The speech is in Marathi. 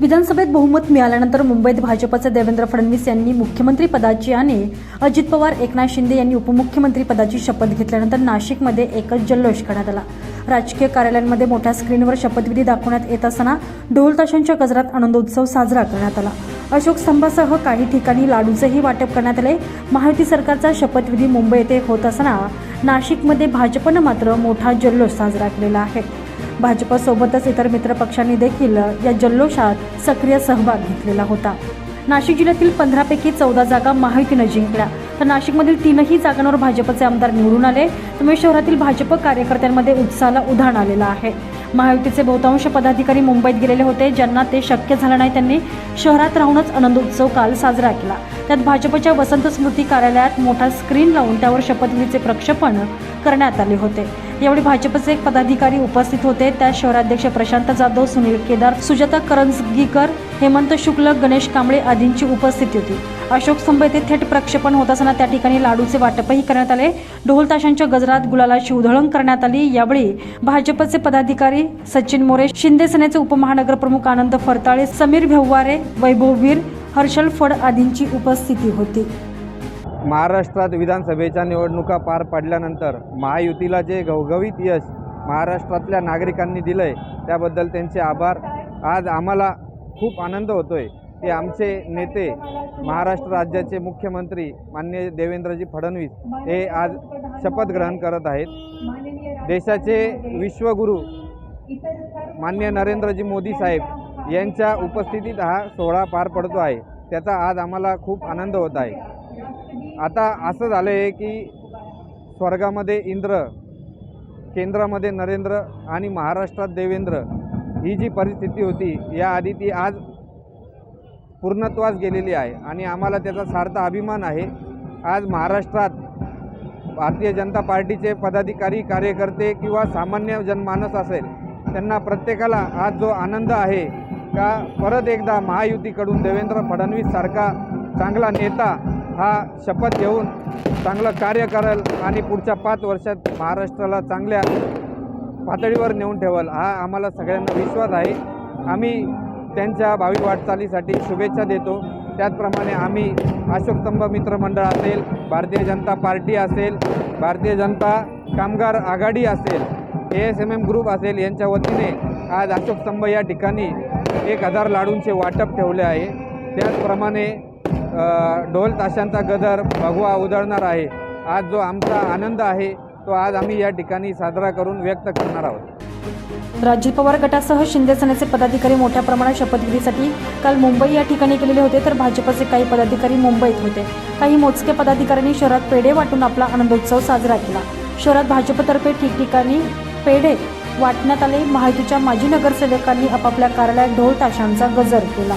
विधानसभेत बहुमत मिळाल्यानंतर मुंबईत भाजपचे देवेंद्र फडणवीस यांनी मुख्यमंत्री पदाची आणि अजित पवार एकनाथ शिंदे यांनी उपमुख्यमंत्री पदाची शपथ घेतल्यानंतर नाशिकमध्ये एकच जल्लोष करण्यात आला. राजकीय कार्यालयांमध्ये मोठ्या स्क्रीनवर शपथविधी दाखवण्यात येत असताना ढोल ताशांच्या गजरात आनंदोत्सव साजरा करण्यात आला. अशोक स्तंभासह काही ठिकाणी लाडूचेही वाटप करण्यात आले. महायुती सरकारचा शपथविधी मुंबई येथे होत असताना नाशिकमध्ये भाजपनं मात्र मोठा जल्लोष साजरा केलेला आहे. भाजपसोबतच इतर मित्रपक्षांनी देखील या जल्लोषात सक्रिय सहभाग घेतलेला होता. नाशिक जिल्ह्यातील पंधरापैकी चौदा जागा महायुतीनं जिंकल्या तर नाशिकमधील तीनही जागांवर भाजपचे आमदार निवडून आले. त्यामुळे शहरातील भाजप कार्यकर्त्यांमध्ये उत्साहाला उधाण आलेलं आहे. महायुतीचे बहुतांश पदाधिकारी मुंबईत गेलेले होते ज्यांना ते शक्य झालं नाही त्यांनी शहरात राहूनच आनंद उत्सव काल साजरा केला. त्यात भाजपच्या वसंत स्मृती कार्यालयात मोठा स्क्रीन लावून त्यावर शपथविधीचे प्रक्षेपण करण्यात आले होते. यावेळी भाजपचे पदाधिकारी उपस्थित होते. त्यात शहराध्यक्ष प्रशांत जाधव सुनील केदार सुजाता करंजगीकर हेमंत शुक्ल गणेश कांबळे आदींची उपस्थिती होती. अशोक स्तंभ येथे थेट प्रक्षेपण होत असताना त्या ठिकाणी लाडूचे वाटपही करण्यात आले. ढोल ताशांच्या गजरात गुलालाची उधळण करण्यात आली. यावेळी भाजपचे पदाधिकारी सचिन मोरे शिंदे सेनेचे उपमहानगर प्रमुख आनंद फरताळे समीर भेववारे वैभव वीर हर्षल फड आदींची उपस्थिती होती. महाराष्ट्रात विधानसभेच्या निवडणुका पार पडल्यानंतर महायुतीला जे घवघवीत यश महाराष्ट्रातल्या नागरिकांनी दिलं आहे त्याबद्दल त्यांचे आभार. आज आम्हाला खूप आनंद होतो आहे की आमचे नेते महाराष्ट्र राज्याचे मुख्यमंत्री माननीय देवेंद्रजी फडणवीस हे आज शपथ ग्रहण करत आहेत. देशाचे विश्वगुरू मान्य नरेंद्रजी मोदी साहेब यांच्या उपस्थितीत हा सोहळा पार पडतो आहे. त्याचा आज आम्हाला खूप आनंद होत आहे. आता असं झालं आहे की स्वर्गामध्ये इंद्र केंद्रामध्ये नरेंद्र आणि महाराष्ट्रात देवेंद्र ही जी परिस्थिती होती याआधी ती आज पूर्णत्वास गेलेली आहे आणि आम्हाला त्याचा सार्थ अभिमान आहे. आज महाराष्ट्रात भारतीय जनता पार्टीचे पदाधिकारी कार्यकर्ते किंवा सामान्य जनमानस असेल त्यांना प्रत्येकाला आज जो आनंद आहे का परत एकदा महायुतीकडून देवेंद्र फडणवीस सारखा चांगला नेता हा शपथ घेऊन चांगलं कार्य करेल आणि पुढच्या पाच वर्षात महाराष्ट्राला चांगल्या पातळीवर नेऊन ठेवल हा आम्हाला सगळ्यांना विश्वास आहे. आम्ही त्यांच्या भावी वाटचालीसाठी शुभेच्छा देतो. त्याचप्रमाणे आम्ही अशोकस्तंभ मित्रमंडळ असेल भारतीय जनता पार्टी असेल भारतीय जनता कामगार आघाडी असेल A S M M group असेल यांच्या वतीने आज अशोकस्तंभ या ठिकाणी एक हजार लाडूंचे वाटप ठेवले आहे. त्याचप्रमाणे ढोल ताशांचा गदर भगवा उधळणार आहे. आज जो आमचा आनंद आहे तो आज आम्ही या ठिकाणी साजरा करून व्यक्त करणार आहोत. राज्य पवार गटासह शिंदे सेनेचे पदाधिकारी मोठ्या प्रमाणात शपथविधीसाठी काल मुंबई या ठिकाणी गेलेले होते तर भाजपचे काही पदाधिकारी मुंबईत होते. काही मोजके पदाधिकाऱ्यांनी शहरात पेढे वाटून आपला आनंदोत्सव साजरा केला. शहरात भाजपतर्फे ठिकठिकाणी पेढे वाटण्यात आले. माहितीच्या माजी नगरसेवकांनी आपापल्या कार्यालयात ढोल ताशांचा गजर केला.